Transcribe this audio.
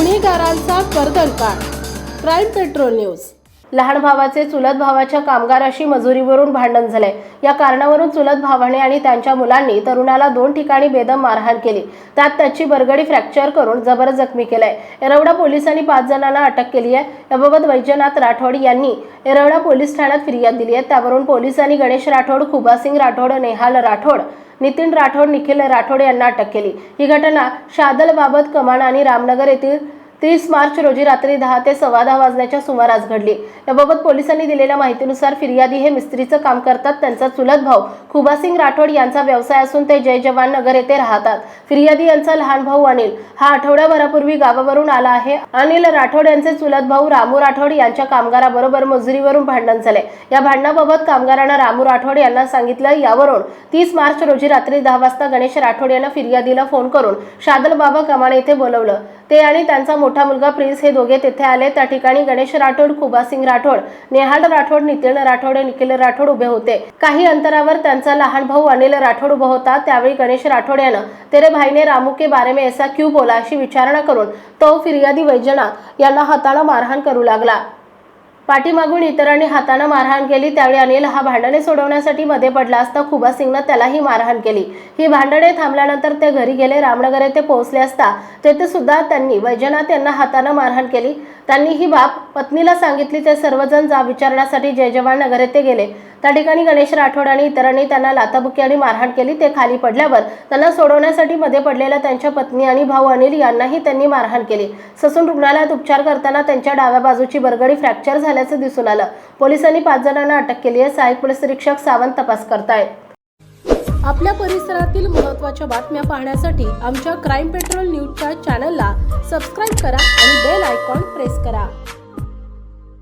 गुन्हेगारांचा कर्दनकाळ crime patrol news. लहान भावाचे चुलत भावाच्या कामगाराशी मजुरीवरून भांडण झाले. या कारणावरून चुलत भावाने आणि त्यांच्या मुलांनी तरुणाला दोन ठिकाणी बेदम मारहाण केली. त्यात त्याची बरगडी फ्रॅक्चर करून जबर जखमी केलाय. येरवडा पोलिसांनी पाच जणांना अटक केली आहे. याबाबत वैजनाथ राठोड यांनी येरवडा पोलीस ठाण्यात फिर्याद दिली आहे. त्यावरून पोलिसांनी गणेश राठोड खुबासिंग राठोड नेहाल राठोड नितीन राठोड निखिल राठोड यांना अटक केली. ही घटना शादलबाबत कमान आणि रामनगर येथील तीस मार्च रोजी रात्री दहा ते सव्वा दहा वाजण्याच्या सुमारास घडली. याबाबत पोलिसांनी दिलेल्या माहितीनुसार फिर्यादी हे मिस्त्रीचं काम करतात त्यांचा चुलत भाऊ खुबासिंग राठोड यांचा व्यवसाय असून ते जय जवान नगर येथे राहतात. फिर्यादी यांचा लहान भाऊ अनिल. हा आठवड्याभरापूर्वी गावावरून आला आहे. अनिल राठोड यांचे चुलत भाऊ रामू राठोड यांच्या कामगाराबरोबर मजुरीवरून भांडण झाले. या भांडणाबाबत कामगारांना रामू राठोड यांना सांगितलं यावरून तीस मार्च रोजी रात्री दहा वाजता गणेश राठोड यांना फिर्यादीला फोन करून शादल बाबा कमाणे येथे बोलवलं. ते आणि त्यांचा मोठा मुलगा प्रिन्स हे दोघे तेथे आले. त्या ठिकाणी गणेश राठोड खुबासिंग राठोड नेहाल राठोड नितीन राठोड निखिल राठोड उभे होते. काही अंतरावर त्यांचा लहान भाऊ अनिल राठोड उभा होता. त्यावेळी गणेश राठोड यानं तेरे भाईने रामू के बारे में ऐसा क्यू बोला? अशी विचारणा करून तो फिर्यादी वैजनाथ यांना हाताने मारहाण करू लागला. पाठीमागून इतरांनी हातानं मारहाण केली त्यावेळी अनिल हा भांडणे सोडवण्यासाठी मध्ये पडला असता खुबा सिंगनं त्यालाही मारहाण केली. ही भांडणे थांबल्यानंतर ते घरी गेले रामनगर येथे पोहोचले असता तेथे सुद्धा त्यांनी वैजनाथ यांना हातानं मारहाण केली. त्यांनी ही बाब पत्नीला सांगितली ते सर्वजण जा विचारण्यासाठी जय जवान नगर येथे गेले. त्या ठिकाणी गणेश राठोड आणि इतरांनी त्यांना लाथाबुक्की आणि मारहाण केली. ते खाली पडल्यावर त्यांना सोडवण्यासाठी मध्ये पडलेल्या त्यांच्या पत्नी आणि भाऊ अनिल यांनाही त्यांनी मारहाण केली. ससून रुग्णालयात उपचार करताना त्यांच्या डाव्या बाजूची बरगडी फ्रॅक्चर झाल्याचं दिसून आलं. पोलिसांनी पाच जणांना अटक केली आहे. सहाय्यक पोलीस निरीक्षक सावंत तपास करतायत. आपल्या परिसरातील महत्त्वाच्या बातम्या पाहण्यासाठी आमच्या क्राईम पेट्रोल न्यूजच्या चॅनलला सबस्क्राईब करा आणि बेल आयकॉन प्रेस करा.